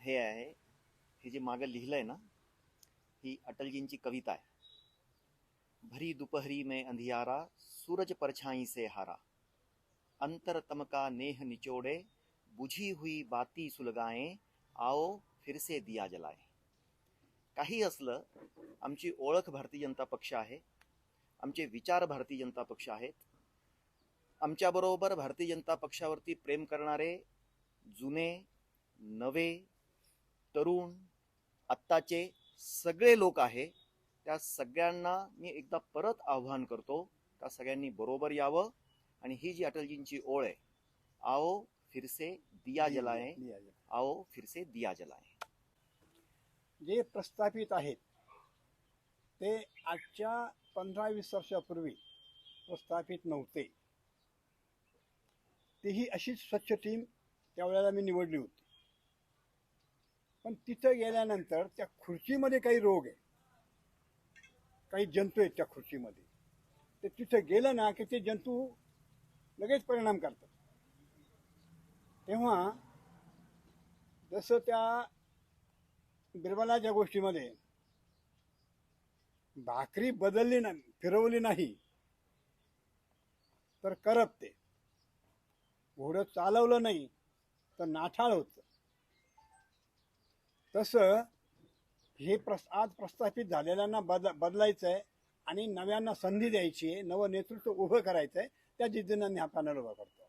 हे आहे हे जे मागं लिहिलंय ना ही अटलजींची कविता आहे. भरी दुपहरी में अंधियारा सूरज परछाई से हारा. अंतर तमका नेह निचोड़े बुझी हुई बाती सुलगाए आओ फिर से दिया जलाए. काही असलं आमची ओळख भारतीय जनता पक्ष आहे आमचे विचार भारतीय जनता पक्ष आहेत आमच्याबरोबर भारतीय जनता पक्षावरती प्रेम करणारे जुने नवे तरुण आत्ताचे सगळे लोक आहे त्या सगळ्यांना मी एकदा परत आव्हान करतो त्या सगळ्यांनी बरोबर यावं आणि ही जी अटलजींची ओळ आहे आओ फिरसे दिया जलाए. आओ फिरसे दिया जलाए. जे प्रस्थापित आहेत ते आजच्या पंधरा वीस वर्षापूर्वी प्रस्थापित नव्हते. तीही अशीच स्वच्छ टीम त्यावेळेला मी निवडली होती. पण तिथं गेल्यानंतर त्या खुर्चीमध्ये काही रोग आहे. काही जंतू आहेत त्या खुर्चीमध्ये. ते तिथं गेलं ना की ते जंतू लगेच परिणाम करतात. तेव्हा जसं त्या बिरबलाच्या गोष्टीमध्ये भाकरी बदलली नाही फिरवली नाही तर करपते. घोडं चालवलं नाही तर नाठाळ होतं. तसं हे प्रस आज प्रस्थापित झालेल्यांना बद बदलायचं आहे आणि नव्यांना संधी द्यायची आहे नवं नेतृत्व उभं करायचं आहे त्या जिद्दीनं मी हा पॅनल उभा करतो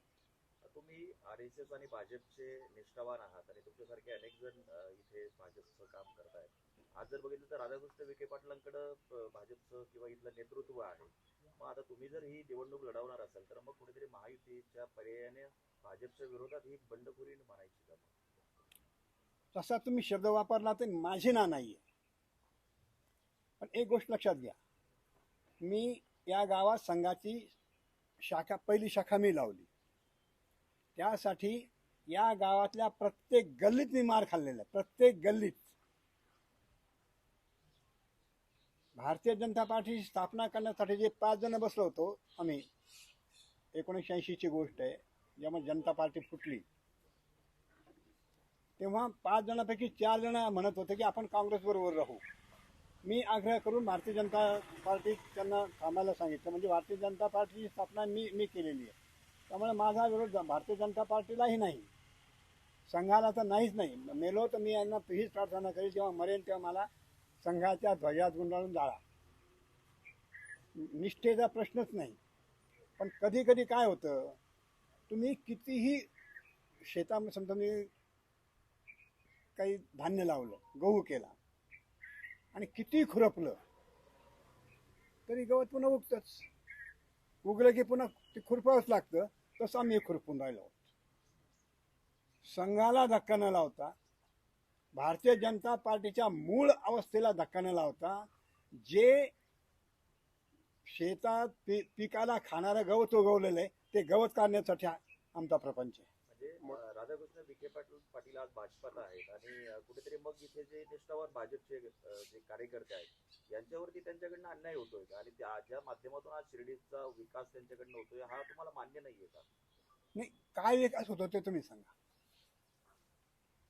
तुम्ही आर एस एस आणि भाजपचे निष्ठावान आहात आणि तुमच्यासारखे अनेक जण इथे भाजपचं काम करतायत. आज जर बघितलं तर राधाकृष्ण विखे पाटलांकडं भाजपचं किंवा इथलं नेतृत्व आहे. मग आता तुम्ही जर ही निवडणूक लढवणार असाल तर मग कुठेतरी महायुतीच्या पर्यायाने भाजपच्या विरोधात ही बंडखोरी म्हणायची का तसा तुम्ही शब्द वापरला तर माझे ना नाही आहे पण एक गोष्ट लक्षात घ्या. मी या गावात संघाची शाखा पहिली शाखा मी लावली. त्यासाठी या गावातल्या प्रत्येक गल्लीत मी मार खाल्लेला आहे. प्रत्येक गल्लीत. भारतीय जनता पार्टीची स्थापना करण्यासाठी जे पाच जण बसलो होतो आम्ही. एकोणीसशे ऐंशीची गोष्ट आहे. जेव्हा जनता पार्टी फुटली. तेव्हा पाच जणांपैकी चार जण म्हणत होते की आपण काँग्रेस बरोबर राहू. मी आग्रह करून भारतीय जनता पार्टी त्यांना थांबायला सांगितलं. म्हणजे भारतीय जनता पार्टीची स्थापना मी मी केलेली आहे. त्यामुळे माझा विरोध भारतीय जनता पार्टीलाही नाही. संघाला तर नाहीच नाही. मेलो तर मी यांना हीच प्रार्थना करेल जेव्हा मरेल तेव्हा मला संघाच्या ध्वजात गुंडाळून जाळा. निष्ठेचा प्रश्नच नाही. पण कधी कधी काय होतं तुम्ही कितीही शेतामध्ये समजा मी काही धान्य लावलं गहू केला. आणि किती खुरपलं तरी गवत पुन्हा उगतच. उगलं की पुन्हा ते खुरपावंच लागतं तसं आम्ही खुरपून राहिलो संघाला धक्का न लावता भारतीय जनता पार्टीच्या मूळ अवस्थेला धक्का न लावता जे शेतात पी पिकाला खाणारं गवत उगवलेलं आहे ते गवत काढण्यासाठी आमचा प्रपंच आहे. राधाकृष्ण विखे पाटील पाटील आज भाजपात आहेत. आणि कुठेतरी मग इथे जे निष्ठावान भाजपचे जे कार्यकर्ते आहेत यांच्यावरती त्यांच्याकडनं अन्याय होतोय का? आणि त्या ज्या माध्यमातून आज शिर्डीचा विकास त्यांच्याकडनं होतोय हा तुम्हाला मान्य नाहीये का? नाही काय विकास होतो ते तुम्ही सांगा.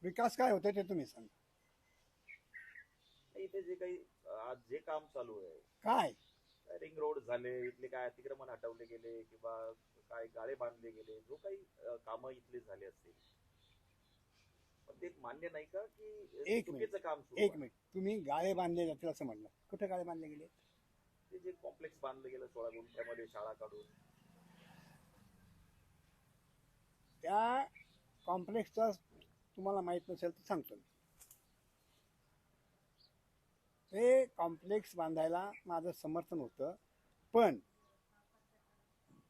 विकास काय होतो ते तुम्ही सांगा. इथे जे काही आज जे काम चालू आहे. काय? रिंग रोड झाले इथले काय अतिक्रमण हटवले गेले किंवा काय गाळे बांधले गेले जो काही कामं इथले झाले असतील. पण ते मान्य नाही का की एक मिनिट, काम सुरू एक आहे? मिनिट. तुम्ही गाळे बांधले जातील असं म्हणलं. कुठे गाळे बांधले गेले? ते जे कॉम्प्लेक्स बांधलं गेलं सोळा गुंठ्यामध्ये शाळा काढून. त्या कॉम्प्लेक्सचा तुम्हाला माहीत नसेल तर सांगतो मी. ते कॉम्प्लेक्स बांधायला माझं समर्थन होतं. पण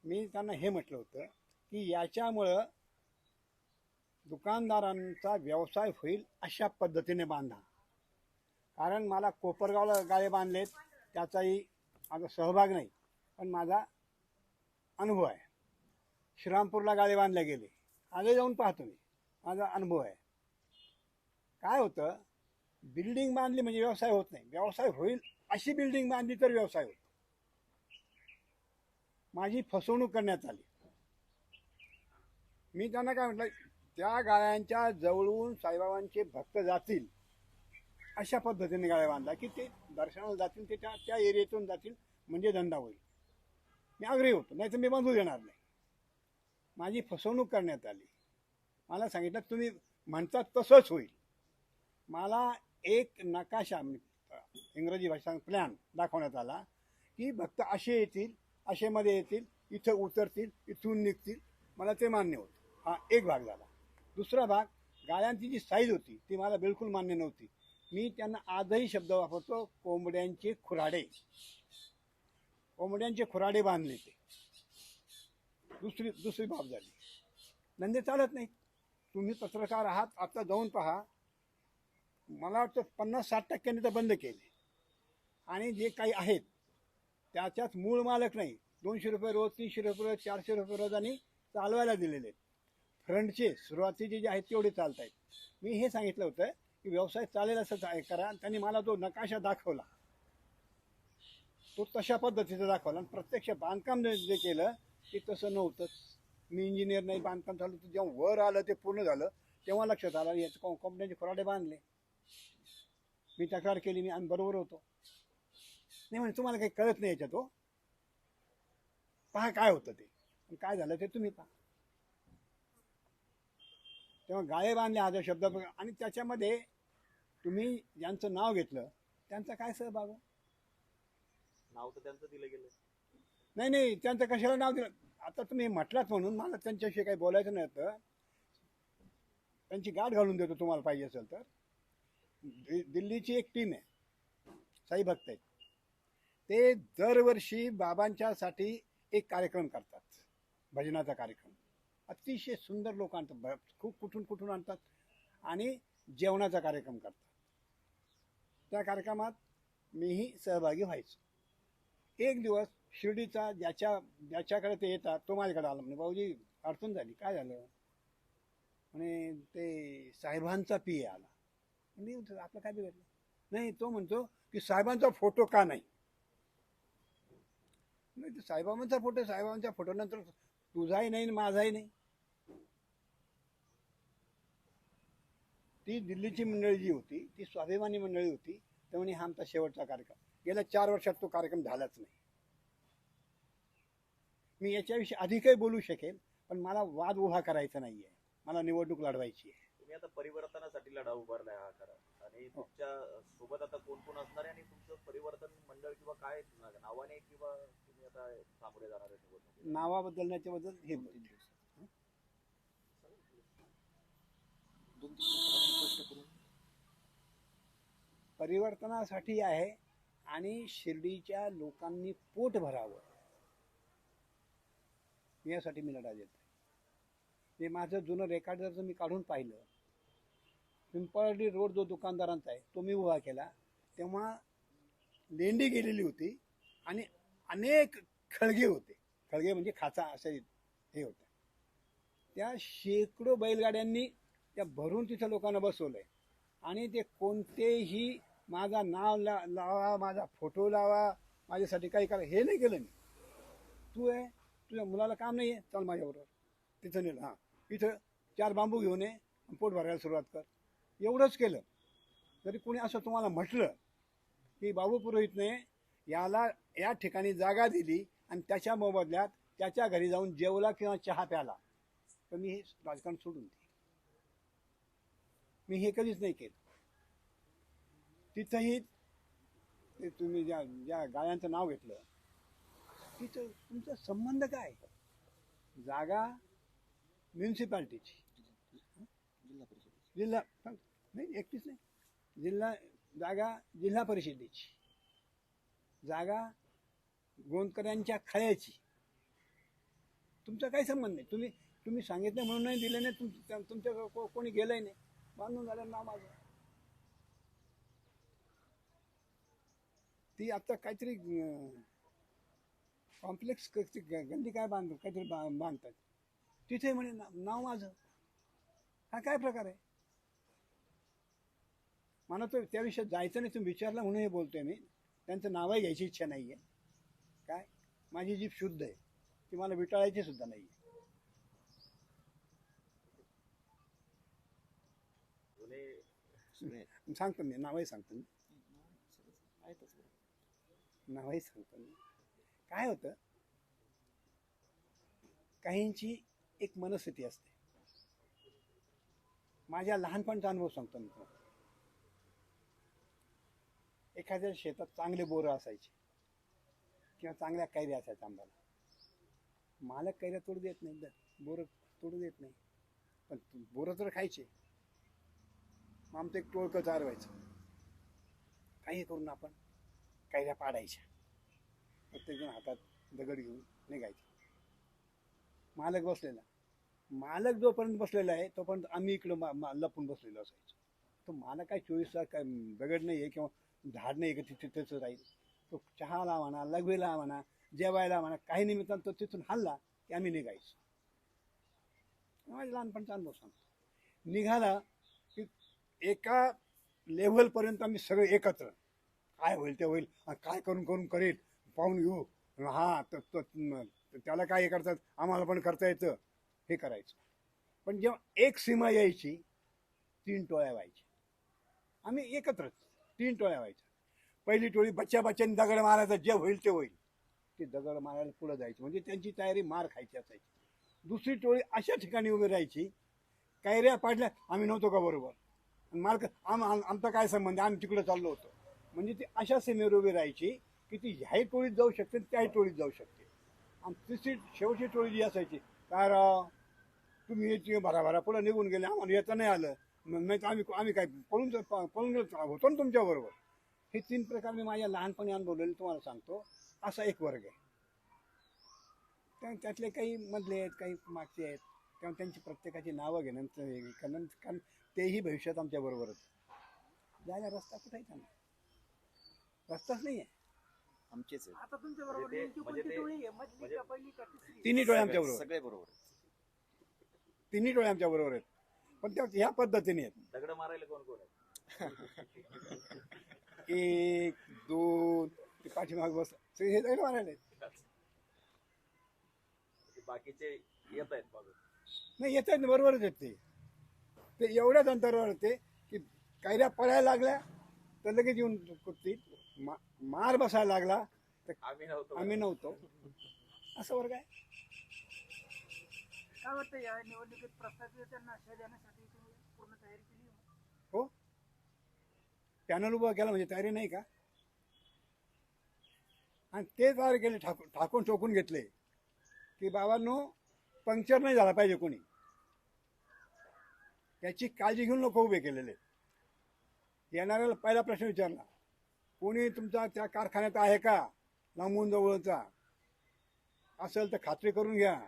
मी त्यांना हे म्हटलं होतं की याच्यामुळं दुकानदारांचा व्यवसाय होईल अशा पद्धतीने बांधा. कारण मला कोपरगावला गाळे बांधलेत त्याचाही माझा सहभाग नाही पण माझा अनुभव आहे. श्रीरामपूरला गाळे बांधले गेले. आले जाऊन पाहतो मी. माझा अनुभव आहे. काय होतं? बिल्डिंग बांधली म्हणजे व्यवसाय होत नाही. व्यवसाय होईल अशी बिल्डिंग बांधली तर व्यवसाय होतो माझी फसवणूक करण्यात आली. मी त्यांना काय म्हटलं त्या गाळ्यांच्या जवळून साईबाबांचे भक्त जातील अशा पद्धतीने गाळ्या बांधला की ते दर्शनाला जातील ते त्या त्या एरियातून जातील म्हणजे धंदा होईल. मी आग्रही होतो नाही तर मी बांधू देणार नाही. माझी फसवणूक करण्यात आली. मला सांगितलं तुम्ही म्हणतात तसंच होईल. मला एक नकाशा इंग्रजी भाषा प्लॅन दाखवण्यात आला की भक्त असे येतील आशेमध्ये येतील इथं उतरतील इथून निघतील. मला ते मान्य होतं. हा एक भाग झाला. दुसरा भाग गाळ्यांची जी साईज होती ती मला बिलकुल मान्य नव्हती. मी त्यांना आजही शब्द वापरतो कोंबड्यांचे खुराडे. कोंबड्यांचे खुराडे बांधले ते. दुसरी दुसरी बाब झाली. धंदे चालत नाही तुम्ही पत्रकार आहात आता जाऊन पहा. मला वाटतं पन्नास साठ टक्क्यांनी तर बंद केले. आणि जे काही आहेत त्याच्यात मूळ मालक नाही. दोनशे रुपये रोज तीनशे रुपये रोज चारशे रुपये रोज आणि चालवायला दिलेले आहेत. फ्रंटचे सुरुवातीचे जे आहेत तेवढे चालत आहेत मी हे सांगितलं होतं की व्यवसाय चालेल असं करा. त्यांनी मला तो नकाशा दाखवला. तो तशा पद्धतीचा दाखवला. आणि प्रत्यक्ष बांधकाम जे केलं ते तसं नव्हतंच मी इंजिनियर नाही बांधकाम झालं तर जेव्हा वर आलं ते पूर्ण झालं तेव्हा लक्षात आलं याचं कंपन्यांचे कंपन्याचे खोराडे बांधले. मी तक्रार केली मी आणि बरोबर होतो. नाही म्हणजे तुम्हाला काही कळत नाही याच्यात हो. पहा काय होतं ते. काय झालं ते तुम्ही पहा. तेव्हा गाळे बांधले हा जो शब्द आणि त्याच्यामध्ये तुम्ही ज्यांचं नाव घेतलं त्यांचा काय सहभाग हो? नाव तर त्यांचं दिलं गेलं. नाही नाही त्यांचं कशाला नाव दिलं? आता तुम्ही म्हटलात म्हणून मला त्यांच्याविषयी काही बोलायचं नव्हतं त्यांची गाठ घालून देतो तुम्हाला पाहिजे असेल तर. दिल्लीची एक टीम आहे. साई भक्त आहेत ते दरवर्षी बाबांच्यासाठी एक कार्यक्रम करतात. भजनाचा कार्यक्रम. अतिशय सुंदर लोक आणतात. खूप कुठून कुठून आणतात आणि जेवणाचा कार्यक्रम करतात. त्या कार्यक्रमात मीही सहभागी व्हायचो. एक दिवस शिर्डीचा ज्याच्या ज्याच्याकडे ते येतात तो माझ्याकडे आला. म्हणे भाऊजी अडचण झाली. काय झालं? म्हणे ते साहेबांचा पी आला. म्हणजे आपलं काय बिघडलं? नाही तो म्हणतो की साहेबांचा फोटो का नाही? नाही ते साईबाबांचा फोटो साईबाबांच्या फोटो नंतर तुझाही नाही माझाही नाही. ती दिल्लीची मंडळी जी होती ती स्वाभिमानी मंडळी होती त्यामुळे हा आमचा शेवटचा कार्यक्रम. गेल्या चार वर्षात तो कार्यक्रम झालाच नाही. मी याच्याविषयी अधिकही बोलू शकेल पण मला वाद उभा करायचा नाहीये. मला निवडणूक लढवायची आहे. तुम्ही आता परिवर्तनासाठी लढा उभारलाय हा खरा. आणि हो. तुमच्यासोबत आता कोण कोण असणार आहे आणि तुमचं परिवर्तन मंडळ किंवा काय नावाने किंवा तुम्ही आता सामोरे जाणार आहे निवडणुकीला? नावा बदलण्याच्या बद्दल हे परिवर्तनासाठी आहे आणि शिर्डीच्या लोकांनी पोट भरावं यासाठी मी लढा देत. ते माझं जुनं रेकॉर्ड जर मी काढून पाहिलं पिंपळडी रोड जो दुकानदारांचा आहे तो मी उभा केला तेव्हा लेंडी गेलेली होती आणि अनेक खळगे होते. खळगे म्हणजे खाचा असे हे होतं. त्या शेकडो बैलगाड्यांनी त्या भरून तिथं लोकांना बसवलंय. आणि ते कोणतेही माझा नाव ला लावा माझा फोटो लावा माझ्यासाठी काही करा हे नाही केलं मी. तू आहे तुझ्या मुलाला काम नाही आहे चल माझ्याबरोबर. तिथं नेलं हां. इथं चार बांबू घेऊन ये पोट भरायला सुरुवात कर. एवढंच केलं. जरी कोणी असं तुम्हाला म्हटलं की बाबू पुरोहितने याला या ठिकाणी जागा दिली आणि त्याच्या मोबदल्यात त्याच्या घरी जाऊन जेवला किंवा चहा प्याला. तर मी हे राजकारण सोडून दे मी हे कधीच नाही केलं. तिथंही ते तुम्ही ज्या ज्या गायांचं नाव घेतलं तिथं तुमचा संबंध काय? जागा म्युन्सिपाल्टीची जिल्हा. नाही एकटीच नाही. जिल्हा जागा जिल्हा परिषदेची. जागा गोंदकऱ्यांच्या खळ्याची. तुमचा काही संबंध नाही. तुम्ही तुम्ही सांगितलं म्हणून नाही दिलं नाही तुम तुमच्या को- कोणी गेलंय नाही. बांधून झालं नाव माझं. ती आता काहीतरी कॉम्प्लेक्स गंदी काय बांध काहीतरी बा- बांधतात. तिथे म्हणे ना- नाव माझं. हा काय प्रकार आहे? मला तो त्याविषयी जायचं नाही तुम्ही विचारलं म्हणून हे बोलतोय मी. त्यांचं नावही घ्यायची इच्छा नाही आहे काय? माझी जीभ शुद्ध आहे ती मला विटाळायची सुद्धा नाही आहे सांगतो मी नावही सांगतो. मी नावही सांगतो मी. काय होतं? काहींची एक मनस्थिती असते. माझ्या लहानपणचा अनुभव सांगतो मी एखाद्या शेतात चांगले बोरं असायचे किंवा चांगल्या कैऱ्या असायच्या आंब्याला. मालक कैऱ्या तोडू देत नाही बोरं तोडू देत नाही. पण बोरं तर खायचे. मग आमचं एक टोळकं चारवायचं. काही करून आपण कैऱ्या पाडायच्या. प्रत्येकजण हातात दगड घेऊन निघायचे. मालक बसलेला. मालक जोपर्यंत बसलेला आहे तोपर्यंत आम्ही इकडं मा- मा- लपून बसलेलो असायचो. तो मालक काय चोवीस तास काय दगड नाही आहे किंवा झाड नाही का तिथे तसं राहील. तो चहाला म्हणा लघवीला म्हणा जेवायला म्हणा काही निमित्तानं तो तिथून हल्ला की आम्ही निघायचो. माझ्या लहानपणचा अनुभव सांगतो. निघाला की एका लेव्हलपर्यंत आम्ही सगळे एकत्र. काय होईल ते होईल. काय करून करून करेल? पाहून घेऊ. हा तर त्याला काय हे करतात? आम्हाला पण करता येतं. हे करायचं. पण जेव्हा एक सीमा यायची तीन टोळ्या व्हायच्या. आम्ही एकत्रच. तीन टोळ्या व्हायच्या. पहिली टोळी बच्च्या बच्च्याने दगड मारायचा जे होईल ते होईल. ते दगड मारायला पुढं जायचं. म्हणजे त्यांची तयारी मार खायची असायची. दुसरी टोळी अशा ठिकाणी उभी राहायची कायऱ्या पाडल्या आम्ही नव्हतो का बरोबर? आणि मार्क आम आम- आमचा काय संबंध आहे? आम्ही तिकडे चाललो होतो. म्हणजे ती अशा सीमेवर उभी राहायची की ती ह्याही टोळीत जाऊ शकते आणि त्याही टोळीत जाऊ शकते. आणि तिसरी शेवटची टोळी जी असायची काय राव? तुम्ही याची भराभरा पुढं निघून गेले. आम्हाला येता नाही आलं. नाही तर आम्ही आम्ही काय पळून पळून गेलो होतो ना तुमच्याबरोबर हे तीन प्रकार मी माझ्या लहानपणी अनुभवलेले तुम्हाला सांगतो. असा एक वर्ग आहे. त्या- त्यातले काही मधले आहेत काही मागचे आहेत. तेव्हा त्यांची प्रत्येकाची नावं घेणं. कारण कारण तेही भविष्यात आमच्या बरोबरच जायला रस्ता कुठेही त्यांना? रस्ताच नाही आहे. आमचेच आहेत. आता तुमच्या बरोबर म्हणजे ते- नेमकी म्हणजे कोणती ते- टोळी आहे? मधली म्हणजे- का पहिली का तिसरी? तिन्ही टोळे आमच्या सगळे बरोबर सगळे बरोबर आहेत. तिन्ही टोळे आमच्या बरोबर आहेत. पण त्या ह्या पद्धतीने आहेत. दगड मारायला कोण कोण आहे एक दोन ते पाठीमाग बस. सगळे हे दगड मारायला आहेत. ते बाकीचे येत आहेत नाही येत आहेत बरोबरच आहेत ते. ते एवढ्याच अंतरावर होते की कैऱ्या पळायला लागल्या तर लगेच येऊन कुठतील मा मार बसायला लागला तर आम्ही नव्हतो. आम्ही नव्हतो. असं वर्ग आहे. काय वाटतं या निवडणुकीत प्रस्तावित त्यांना आशा देण्यासाठी तुम्ही पूर्ण तयारी केली आहे? हो. पॅनल उभा केला म्हणजे तयारी नाही का? आणि ते तयार केले ठाकून ठाकून ठोकून घेतले. की बाबांनो पंक्चर नाही झाला पाहिजे कोणी. याची काळजी घेऊन लोक उभे केलेले. येणाऱ्याला पहिला प्रश्न विचारला कोणी तुमचा त्या कारखान्यात आहे का? लांबून जवळचा. असेल तर खात्री करून घ्या.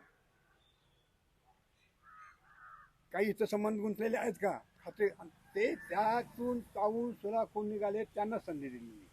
काही इथं संबंध गुंतलेले आहेत का? खात्री ते त्यातून पाहून सुद्धा कोण निघाले त्यांना संधी दिली